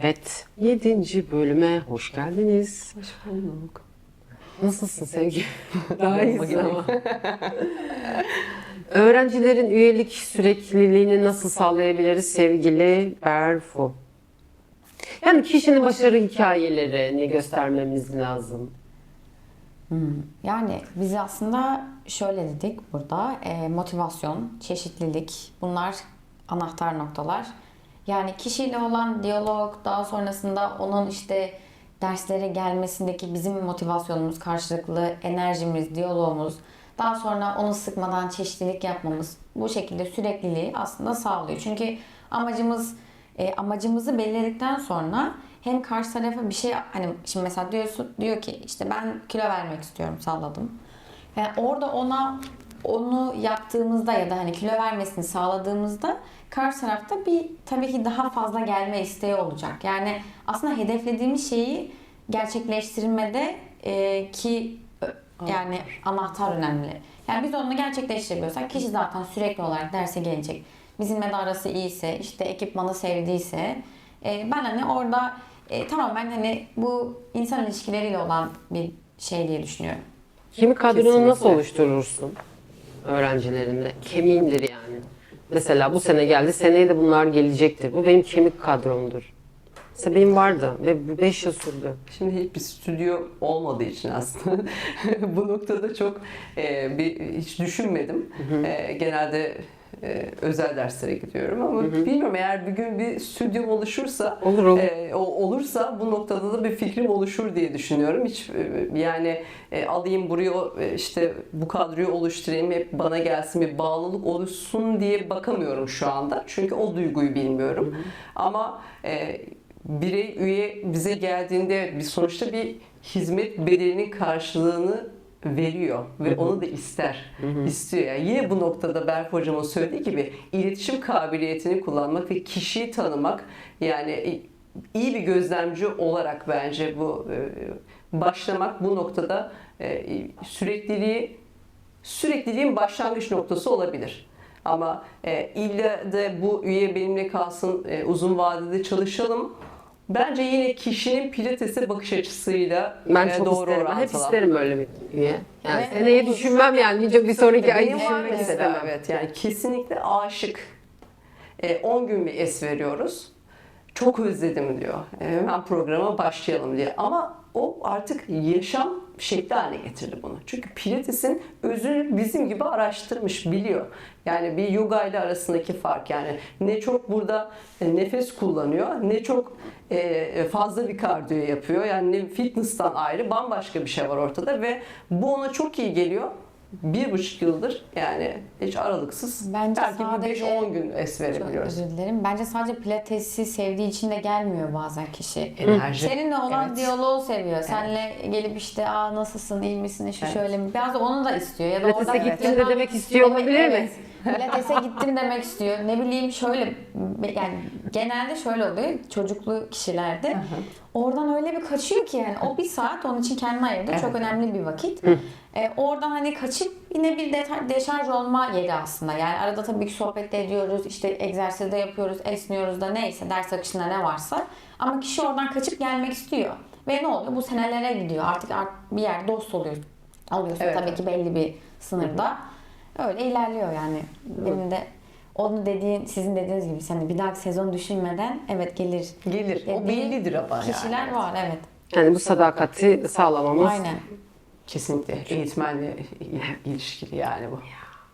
Evet. Yedinci bölüme hoş geldiniz. Hoş bulduk. Nasılsın Sevgi? Daha iyisin ama. Öğrencilerin üyelik sürekliliğini nasıl sağlayabiliriz sevgili Berfu? Yani kişinin başarı hikayelerini göstermemiz lazım. Yani biz aslında şöyle dedik burada e, motivasyon, çeşitlilik bunlar anahtar noktalar. Yani kişiyle olan diyalog daha sonrasında onun işte derslere gelmesindeki bizim motivasyonumuz, karşılıklı enerjimiz, diyalogumuz daha sonra onu sıkmadan çeşitlilik yapmamız bu şekilde sürekliliği aslında sağlıyor. Çünkü amacımız e, amacımızı belirledikten sonra hem karşı tarafa bir şey hani şimdi mesela diyorsun diyor ki işte ben kilo vermek istiyorum salladım. Yani orada ona onu yaptığımızda ya da hani kilo vermesini sağladığımızda karşı tarafta bir tabii ki daha fazla gelme isteği olacak. Yani aslında hedeflediğimiz şeyi gerçekleştirmede e, ki yani anahtar önemli. Yani biz onu gerçekleştirebiliyorsak kişi zaten sürekli olarak derse gelecek. Bizimle de arası iyiyse, işte ekipmanı sevdiyse e, ben hani orada e, tamamen hani bu insan ilişkileriyle olan bir şey diye düşünüyorum. Kimi kadronu nasıl oluşturursun öğrencilerinde? Kemiğindir yani. Mesela bu sene geldi, seneye de bunlar gelecektir. Bu benim kemik kadromdur. Mesela benim vardı ve bu 5 yıl sürdü. Şimdi hiçbir stüdyo olmadığı için aslında bu noktada çok e, bir hiç düşünmedim. E, genelde e, özel derslere gidiyorum ama bilmiyorum eğer bir gün bir stüdyom oluşursa Olur olur. e, o olursa bu noktada da bir fikrim oluşur diye düşünüyorum. Hiç e, yani e, alayım buraya e, işte bu kadroyu oluşturayım hep bana gelsin bir bağlılık oluşsun diye bakamıyorum şu anda. Çünkü o duyguyu bilmiyorum. Ama e, birey üye bize geldiğinde bir sonuçta bir hizmet bedelinin karşılığını veriyor ve onu da ister, istiyor. Yani yine bu noktada Berf hocamın söylediği gibi iletişim kabiliyetini kullanmak ve kişiyi tanımak yani iyi bir gözlemci olarak bence bu e, başlamak bu noktada e, sürekliliği sürekliliğin başlangıç noktası olabilir. Ama e, illa de bu üye benimle kalsın, e, uzun vadede çalışalım. Bence yine kişinin pilatese bakış açısıyla Ben e, çok doğru isterim. Ben hep orantılı. isterim böyle bir üye. Yani Evet. seneye düşünmem yani. Hiç bir sonraki ay düşünmek istemem. Evet yani kesinlikle aşık. E, 10 gün bir es veriyoruz. Çok özledim diyor. E, hemen programa başlayalım diye. Ama o artık yaşam şekli haline getirdi bunu. Çünkü Pilates'in özünü bizim gibi araştırmış, biliyor. Yani bir yoga ile arasındaki fark yani ne çok burada e, nefes kullanıyor, ne çok e, fazla bir kardiyo yapıyor. Yani ne fitness'tan ayrı bambaşka bir şey var ortada ve bu ona çok iyi geliyor. Bir buçuk yıldır yani hiç aralıksız Bence belki bir sadece- 5-10 gün es Çok verebiliyoruz. özür dilerim. Bence sadece pilatesi sevdiği için de gelmiyor bazen kişi. Enerji. Seninle olan Evet. diyaloğu seviyor. Seninle gelip işte aa nasılsın, iyi misin, şu Evet. şöyle mi? Biraz da onu da istiyor. Ya da Pilates'e orada gittim de demek istiyor olabilir mi? Evet. Pilates'e gittim demek istiyor. Ne bileyim şöyle yani genelde şöyle oluyor çocuklu kişilerde. Oradan öyle bir kaçıyor ki yani o bir saat onun için kendine ayırdı. Çok önemli bir vakit. E, oradan hani kaçıp yine bir deta- deşarj olma yeri aslında. Yani arada tabii ki sohbet ediyoruz, işte egzersizde yapıyoruz, esniyoruz da neyse ders akışında ne varsa. Ama kişi oradan kaçıp gelmek istiyor. Ve ne oluyor? Bu senelere gidiyor. Artık art- bir yer dost oluyor. Alıyorsun Evet. tabii ki belli bir sınırda. Öyle ilerliyor yani. Benim de onu dediğin, sizin dediğiniz gibi hani bir dahaki sezon düşünmeden evet gelir. Gelir. O dediği bellidir ama Kişiler yani. var evet. Yani bu sadakati sağlamamız. Aynen. Kesinlikle eğitmenle ilişkili yani bu.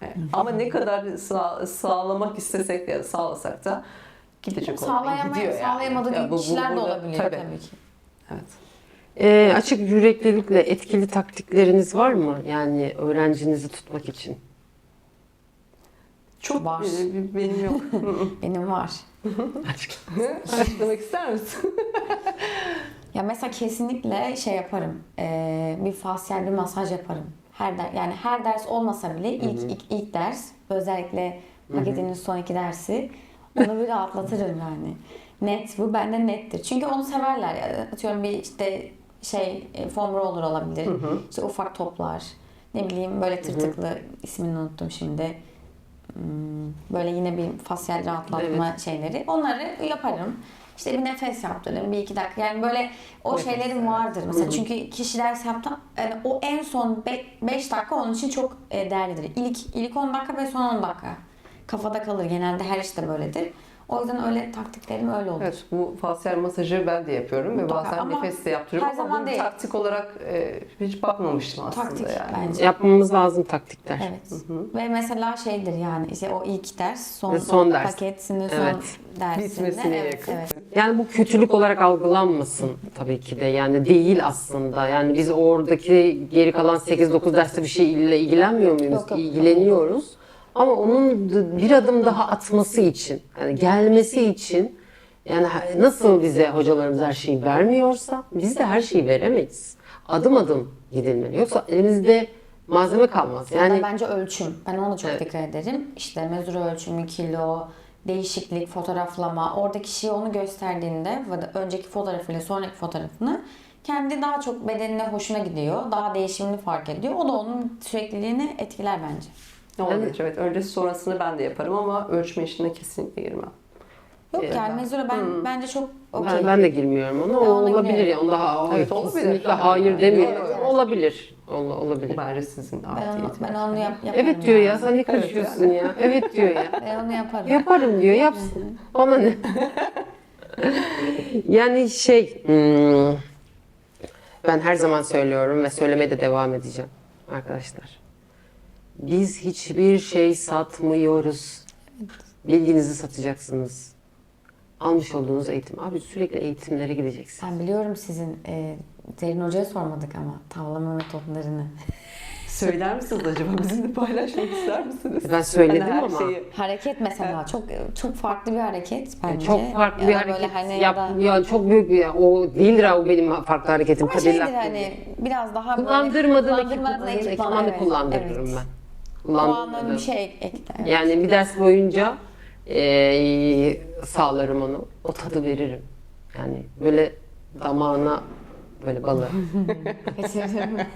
Evet. Ama ne kadar sağ- sağlamak istesek de sağlasak da gidecek Sağlayama, gidiyor yani. sağlayamadığı Ya bu- bu kişiler de burada- olabiliyor tabii. tabii, ki. Evet. Ee, açık yüreklilikle etkili taktikleriniz var mı? Yani öğrencinizi tutmak için. Çok Var. e, benim yok. Benim var. Açıklamak ister misin? Ya mesela kesinlikle şey yaparım. Ee, bir fasyal bir masaj yaparım. Her der, yani her ders olmasa bile ilk ilk, ilk ders özellikle paketinin son iki dersi onu bir rahatlatırım yani. Net bu bende nettir. Çünkü onu severler. ya. Atıyorum bir işte şey e, foam roller olabilir. İşte ufak toplar. Ne bileyim böyle tırtıklı ismini unuttum şimdi. Hmm, Böyle yine bir fasyal rahatlatma şeyleri. Onları yaparım. İşte bir nefes yaptırın, bir iki dakika. Yani böyle o şeylerin vardır. Mesela çünkü kişi ders yaptı. Yani o en son 5 dakika onun için çok e, değerlidir. İlk, ilk 10 dakika ve son 10 dakika. Kafada kalır. Genelde her işte böyledir. O yüzden öyle taktiklerim öyle olur. Evet bu fasyal masajı ben de yapıyorum ve Mutlaka bazen ama nefes de yaptırıyorum her ama zaman değil. taktik olarak e, hiç bakmamıştım aslında Taktik yani. bence. Yapmamız lazım taktikler. Evet. Ve mesela şeydir yani işte o ilk ders son, Ve son ders. paketinin son Evet. dersinde. Bitmesine evet, yakın. evet. Yani bu kötülük olarak algılanmasın tabii ki de. Yani değil aslında. Yani biz oradaki geri kalan 8-9 derste bir şey ile ilgilenmiyor muyuz? Yok, yok. İlgileniyoruz. Ama onun bir adım daha atması için, yani gelmesi için yani nasıl bize hocalarımız her şeyi vermiyorsa biz de her şeyi veremeyiz. Adım adım gidilmeli. Yoksa elimizde malzeme kalmaz. Yani bence ölçüm. Ben ona çok Evet. dikkat ederim. İşte mezur ölçümü, kilo, değişiklik, fotoğraflama. Orada kişiye onu gösterdiğinde önceki fotoğrafıyla sonraki fotoğrafını kendi daha çok bedenine hoşuna gidiyor. Daha değişimini fark ediyor. O da onun sürekliliğini etkiler bence. Ne olabilir? Evet öncesi sonrasını ben de yaparım ama ölçme işine kesinlikle girmem. Yok Evet. yani mezura ben bence çok okey. ben, ben de girmiyorum ona. O olabilir ya. Onda ha- Evet, olabilir. kesinlikle hayır demiyorum. Evet, evet. Olabilir. Ola- Olabilir. Bence sizin Ben onu, ben onu yap, yaparım. Evet diyor ya. Sen ne karışıyorsun ya? Evet diyor ya. Ben onu yaparım. Yaparım diyor. Yapsın. Bana ne? yani şey hmm, ben her zaman söylüyorum ve söylemeye de devam edeceğim arkadaşlar. Biz hiçbir şey satmıyoruz. Bilginizi satacaksınız. Almış olduğunuz eğitim. Abi sürekli eğitimlere gideceksin. Ben biliyorum sizin e, Derin Hoca'ya sormadık ama tavlama metotlarını. Söyler misiniz acaba? Bizimle paylaşmak ister misiniz? Ben söyledim Hani her ama. şeyi- Hareket mesela çok çok farklı bir hareket bence. Çok farklı Ya bir da böyle hareket. hani yap, ya da ya çok büyük bir o değildir ha, o benim farklı hareketim. Ama şeydir hani biraz daha kullandırmadığın ekipmanı, ekipman, ekipmanı evet, kullandırırım evet. ben. Bir şey ekler. Yani bir ders boyunca eee sağlarım onu. O tadı veririm. Yani böyle damağına böyle balı.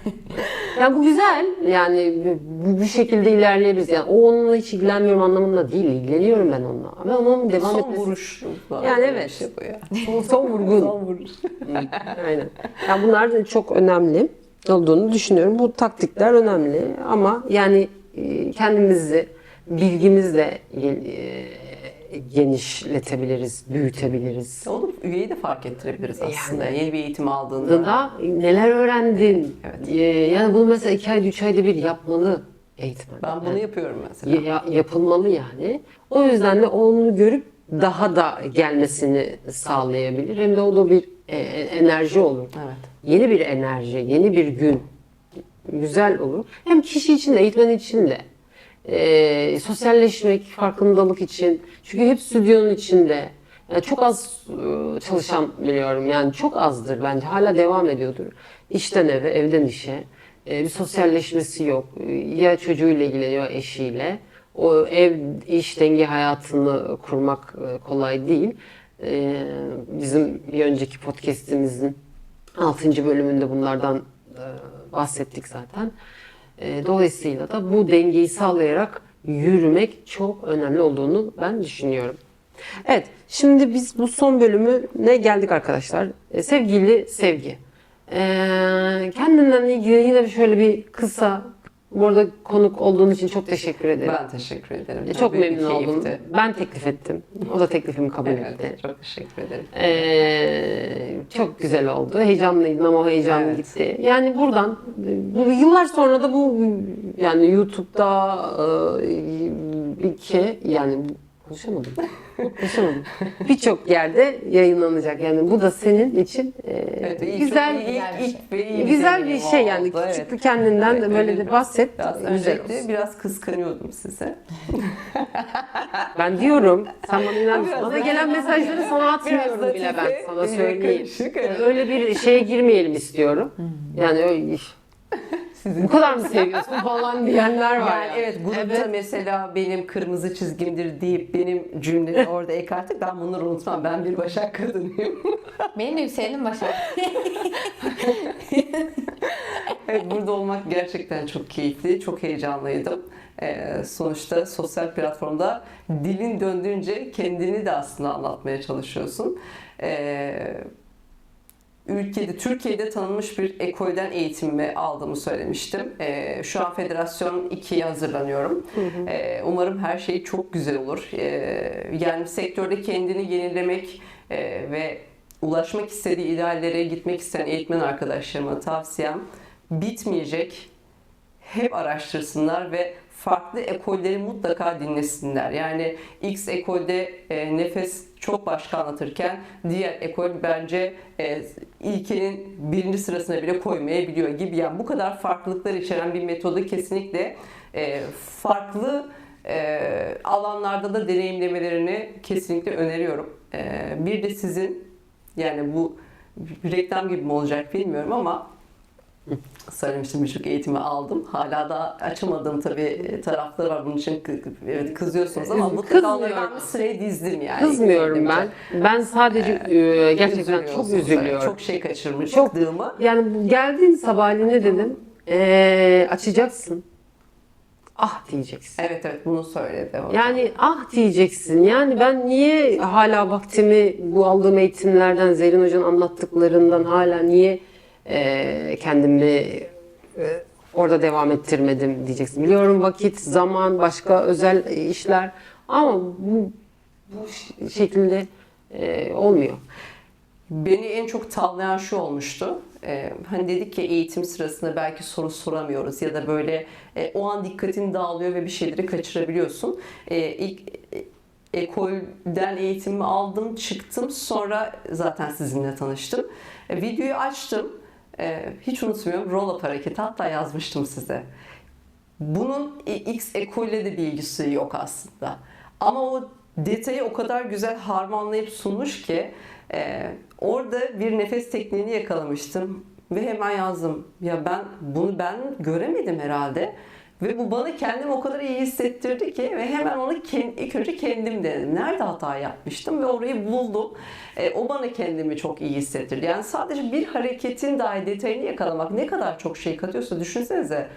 yani bu güzel. Yani bu, bu şekilde ilerleyebiliriz. Yani o onunla hiç ilgilenmiyorum anlamında değil. İlgileniyorum ben onunla. Ama onun devam Son etmesi. vuruş. var. Yani Böyle evet. bir Şey bu ya. Son, son vurgun. Son vuruş. Aynen. Yani bunlar da çok önemli olduğunu düşünüyorum. Bu taktikler önemli ama yani e, kendimizi bilgimizle e, genişletebiliriz, büyütebiliriz. Onu üyeyi de fark ettirebiliriz aslında. Yani. Yeni bir eğitim aldığında. Da neler öğrendin? Evet. E, Yani bunu mesela iki ayda, üç ayda bir yapmalı eğitmen. Ben bunu Yani yapıyorum mesela. ya- yapılmalı yani. O yüzden de onu görüp daha da gelmesini sağlayabilir. Hem de o da bir e, enerji olur. Evet. Yeni bir enerji, yeni bir gün güzel olur. Hem kişi için de, eğitmen için de. Ee, sosyalleşmek, farkındalık için. Çünkü hep stüdyonun içinde. Yani çok az e, çalışan biliyorum. Yani çok azdır bence. Hala devam ediyordur. İşten eve, evden işe. Ee, bir sosyalleşmesi yok. Ya çocuğuyla ilgileniyor, eşiyle. O ev iş denge hayatını kurmak e, kolay değil. Ee, bizim bir önceki podcast'imizin 6. bölümünde bunlardan e, bahsettik zaten. E, Dolayısıyla da bu dengeyi sağlayarak yürümek çok önemli olduğunu ben düşünüyorum. Evet, şimdi biz bu son bölümüne geldik arkadaşlar. E, Sevgili Sevgi. E, Kendinden ilgili yine şöyle bir kısa, bu arada konuk olduğun için çok teşekkür ederim. Ben teşekkür ederim. E, Çok bir memnun oldum. Ben teklif ettim. O da teklifimi kabul etti. Evet, çok teşekkür ederim. Ee, çok güzel oldu. Heyecanlıydım ama o heyecan Evet. gitti. Yani buradan bu yıllar sonra da bu yani YouTube'da e, bir ke yani konuşamadım. konuşamadım. Birçok yerde yayınlanacak. Yani bu da senin için e, Evet, ilk- güzel ilk, güzel bir ilk, şey. ve iyi güzel bir şey yani. oldu, evet. Küçük bir kendinden Evet, de böyle öyle de bahset. Biraz güzel olsun. biraz kıskanıyordum size. Ben diyorum sen bana inanmıyorsun. Bana gelen mesajları sana atmıyorum bile ben sana söyleyeyim. karışık, evet. Öyle bir şeye girmeyelim istiyorum. Yani öyle bu kadar mı seviyorsun falan diyenler var. Yani evet grupta mesela benim kırmızı çizgimdir deyip benim cümlemi orada ekarttık. Ben bunları unutmam. Ben bir Başak kadınıyım. Benim de yükselenim Başak. evet, burada olmak gerçekten çok keyifli, çok heyecanlıydım. Ee, sonuçta sosyal platformda dilin döndüğünce kendini de aslında anlatmaya çalışıyorsun. Ee, ülkede, Türkiye'de tanınmış bir ekolden eğitimimi aldığımı söylemiştim. Ee, şu an Federasyon 2'ye hazırlanıyorum. Ee, umarım her şey çok güzel olur. Ee, yani sektörde kendini yenilemek e, ve ulaşmak istediği ideallere gitmek isteyen eğitmen arkadaşlarıma tavsiyem bitmeyecek. Hep araştırsınlar ve farklı ekolleri mutlaka dinlesinler. Yani X ekolde e, nefes çok başka anlatırken diğer ekol bence e, ilkenin birinci sırasına bile koymayabiliyor gibi. Yani bu kadar farklılıklar içeren bir metodu kesinlikle e, farklı e, alanlarda da deneyimlemelerini kesinlikle öneriyorum. E, bir de sizin yani bu reklam gibi mi olacak bilmiyorum ama birçok eğitimi aldım. Hala da açamadığım tabii tarafları var. Bunun için evet, kızıyorsunuz ama mutlaka onları bir sıraya dizdim yani. Kızmıyorum ben. Ben sadece e, gerçekten çok üzülüyorum. Çok şey kaçırmış. Çok- Çıktığımı. Yani bu geldiğin sabahleyin ne dedim? Ee, açacaksın. Ah diyeceksin. Evet evet bunu söyledi. hocam. Yani ah diyeceksin. Yani ben niye hala vaktimi bu aldığım eğitimlerden, Zerrin Hoca'nın anlattıklarından hala niye e, kendimi e, orada devam ettirmedim diyeceksin. Biliyorum vakit, zaman, başka özel işler ama bu, bu şekilde e, olmuyor. Beni en çok tavlayan şu olmuştu. Ee, hani dedik ki eğitim sırasında belki soru soramıyoruz ya da böyle e, o an dikkatin dağılıyor ve bir şeyleri kaçırabiliyorsun. Ee, ilk e, ekolden eğitimimi aldım, çıktım. Sonra zaten sizinle tanıştım. E, videoyu açtım. E, hiç unutmuyorum roll up hareketi hatta yazmıştım size. Bunun X ekolle de bir ilgisi yok aslında. Ama o detayı o kadar güzel harmanlayıp sunmuş ki e, orada bir nefes tekniğini yakalamıştım ve hemen yazdım. Ya ben bunu ben göremedim herhalde. Ve bu bana kendimi o kadar iyi hissettirdi ki ve hemen onu kend- ilk önce kendim denedim. Nerede hata yapmıştım ve orayı buldum. E, o bana kendimi çok iyi hissettirdi. Yani sadece bir hareketin dahi detayını yakalamak ne kadar çok şey katıyorsa düşünsenize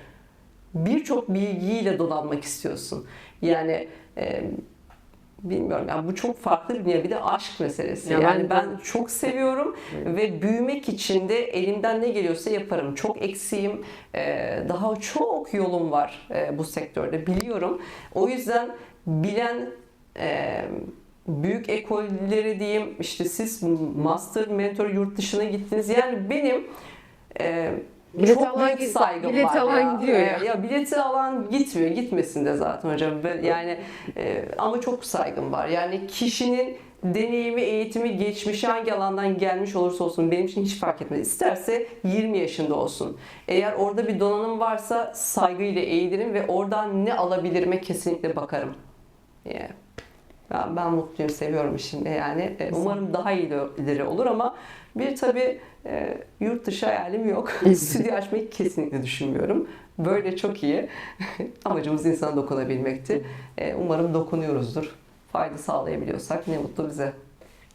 birçok bilgiyle donanmak istiyorsun. Yani e, bilmiyorum yani bu çok farklı bir dünya. Bir de aşk meselesi. Ya yani ben- ben, çok seviyorum ve büyümek için de elimden ne geliyorsa yaparım. Çok eksiğim. e, daha çok yolum var e, bu sektörde biliyorum. O yüzden bilen e, büyük ekolleri diyeyim işte siz master mentor yurt dışına gittiniz. Yani benim e, Bileti çok alan büyük saygım bileti var alan ya. gidiyor ya. Ya bileti alan gitmiyor. Gitmesin de zaten hocam. Yani e, ama çok saygım var. Yani kişinin deneyimi, eğitimi, geçmişi hangi alandan gelmiş olursa olsun benim için hiç fark etmez. İsterse 20 yaşında olsun. Eğer orada bir donanım varsa saygıyla eğilirim ve oradan ne alabilirime kesinlikle bakarım. Yani ben, ben mutluyum, seviyorum işimde yani. E, Umarım daha iyileri olur ama bir tabii e, yurt dışı hayalim yok. Stüdyo açmayı kesinlikle düşünmüyorum. Böyle çok iyi. Amacımız insana dokunabilmekti. E, umarım dokunuyoruzdur. Fayda sağlayabiliyorsak ne mutlu bize.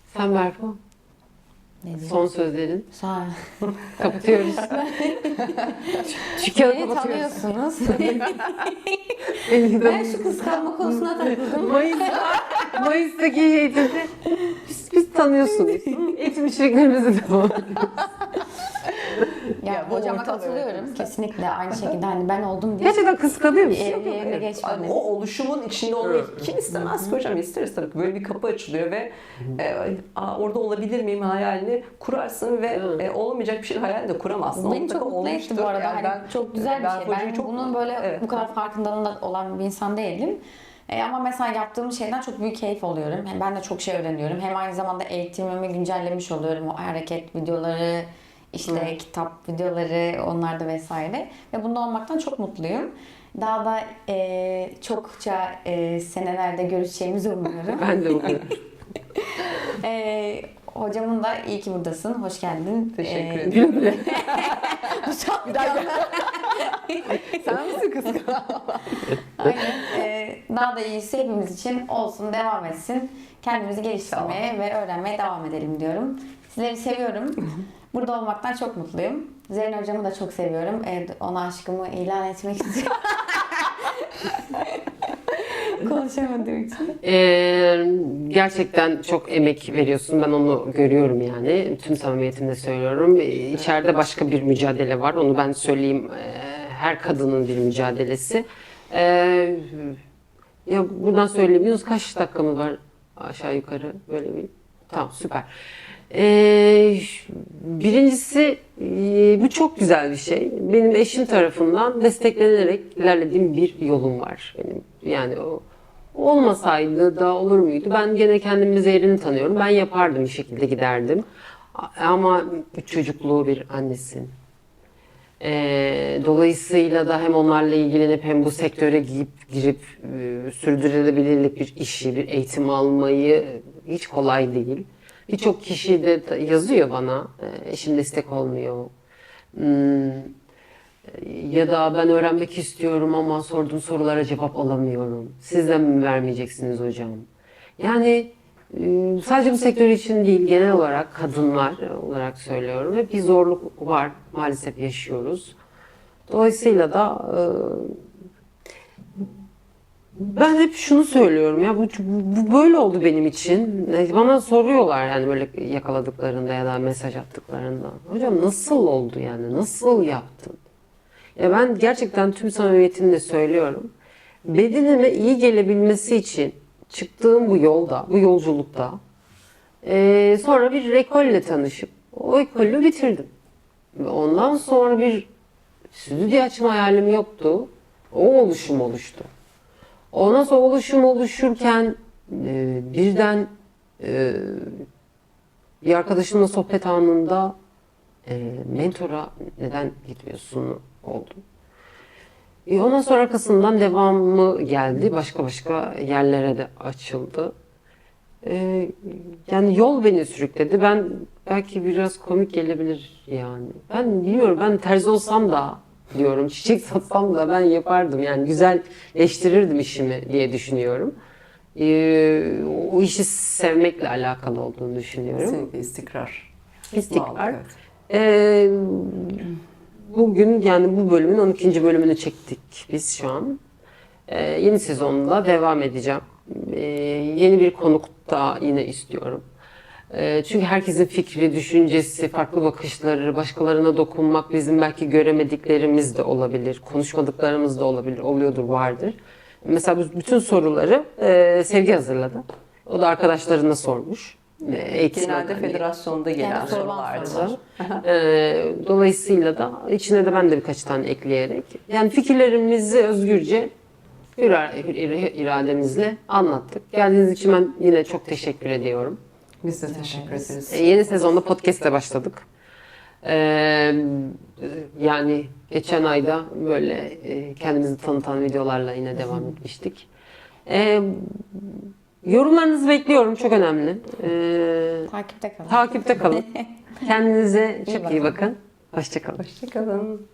Sen Berfu, Ne son sözlerin. Sen. Kapatıyoruz. Kağıdı Beni kapatıyoruz. tanıyorsunuz. Ben şu kıskanma konusuna takıldım. Mayıs'ta, Mayıs'taki eğitimde biz, biz tanıyorsunuz. Eğitim içeriklerimizi devam ediyoruz. Yani Ya hocama katılıyorum. evet. Kesinlikle aynı şekilde hani ben oldum diye. Gerçekten kıskanıyor musun? Yerine yerine Yani geçmedim. o oluşumun içinde olmayı kim istemez ki hocam isteriz tabii ki. Böyle bir kapı açılıyor ve e, Aa, orada olabilir miyim hayalini kurarsın ve Evet. e, olamayacak bir şey hayal de kuramazsın. Beni çok mutlu etti bu arada. Yani Hani çok güzel bir ben şey. Ben çok- bunun böyle Evet. bu kadar farkındalığında olan bir insan değilim. E, ama mesela yaptığım şeyden çok büyük keyif alıyorum. Hem ben de çok şey öğreniyorum. Hem aynı zamanda eğitimimi güncellemiş oluyorum. O hareket videoları, işte kitap videoları, onlar da vesaire. Ve bunda olmaktan çok mutluyum. Daha da e, çokça e, senelerde görüşeceğimizi umuyorum. Ben de umuyorum. e, hocamın da iyi ki buradasın. Hoş geldin. Teşekkür E, ederim. Çok mükemmel. Sen misin kıskan? Aynen. Ee, daha da iyisi hepimiz için olsun, devam etsin. Kendimizi geliştirmeye ve öğrenmeye devam edelim diyorum. Sizleri seviyorum. Burada olmaktan çok mutluyum. Zerrin hocamı da çok seviyorum. Ee, ona aşkımı ilan etmek istiyorum. Konuşamadığım için. Ee, gerçekten çok emek veriyorsun. Ben onu görüyorum yani. Tüm samimiyetimle söylüyorum. İçeride başka bir mücadele var. Onu ben söyleyeyim. Her kadının bir mücadelesi. Ee, ya buradan söyleyebiliyoruz. Kaç dakikamız var aşağı yukarı böyle bir. Tamam süper. Ee, birincisi e, bu çok güzel bir şey. Benim eşim tarafından desteklenerek ilerlediğim bir yolum var benim. Yani o olmasaydı da olur muydu? Ben gene kendimi zehrini tanıyorum. Ben yapardım bir şekilde giderdim. Ama çocukluğu bir annesin. Ee, dolayısıyla da hem onlarla ilgilenip hem bu sektöre giyip girip e, sürdürülebilirlik bir işi, bir eğitim almayı hiç kolay değil. Birçok kişi de yazıyor bana, e, eşim destek olmuyor. Hmm, ya da ben öğrenmek istiyorum ama sorduğum sorulara cevap alamıyorum. Siz de mi vermeyeceksiniz hocam? Yani e, sadece bu sektör için değil, genel olarak kadınlar olarak söylüyorum. Hep bir zorluk var, maalesef yaşıyoruz. Dolayısıyla da e, ben hep şunu söylüyorum ya bu, bu böyle oldu benim için. Bana soruyorlar yani böyle yakaladıklarında ya da mesaj attıklarında. Hocam nasıl oldu yani? Nasıl yaptın? Ya ben gerçekten tüm samimiyetimle söylüyorum. Bedenime iyi gelebilmesi için çıktığım bu yolda, bu yolculukta e, sonra bir ekolle tanışıp o ekolü bitirdim. Ve ondan sonra bir stüdyo açma hayalim yoktu. O oluşum oluştu. Ondan sonra oluşum oluşurken e, birden e, bir arkadaşımla sohbet anında e, mentora neden gitmiyorsun oldu. E, ondan sonra arkasından devamı geldi. Başka başka yerlere de açıldı. E, yani yol beni sürükledi. Ben belki biraz komik gelebilir yani. Ben bilmiyorum ben terzi olsam da diyorum. Çiçek satsam da ben yapardım. Yani güzelleştirirdim işimi diye düşünüyorum. E, o işi sevmekle alakalı olduğunu düşünüyorum. Kesinlikle istikrar. İstikrar. Evet. Ee, bugün yani bu bölümün 12. bölümünü çektik biz şu an. Ee, yeni sezonda devam edeceğim. Ee, yeni bir konuk da yine istiyorum. Ee, çünkü herkesin fikri, düşüncesi, farklı bakışları, başkalarına dokunmak bizim belki göremediklerimiz de olabilir, konuşmadıklarımız da olabilir, oluyordur, vardır. Mesela bütün soruları e, Sevgi hazırladı. O da arkadaşlarına sormuş. E, eğitmenlerine. Genelde federasyonda gelen Yani sorulardı. sorular. Ee, dolayısıyla da içine de ben de birkaç tane ekleyerek yani fikirlerimizi özgürce irademizle anlattık. Geldiğiniz için ben yine çok teşekkür ediyorum. Biz de teşekkür ederiz. Ee, yeni sezonda podcast'te başladık. Ee, yani geçen ayda böyle e, kendimizi tanıtan videolarla yine devam etmiştik. Ee, yorumlarınızı bekliyorum. Çok önemli. Ee, Takipte kalın. takipte kalın. Kendinize çok iyi bakın. bakın. Hoşçakalın. Hoşçakalın.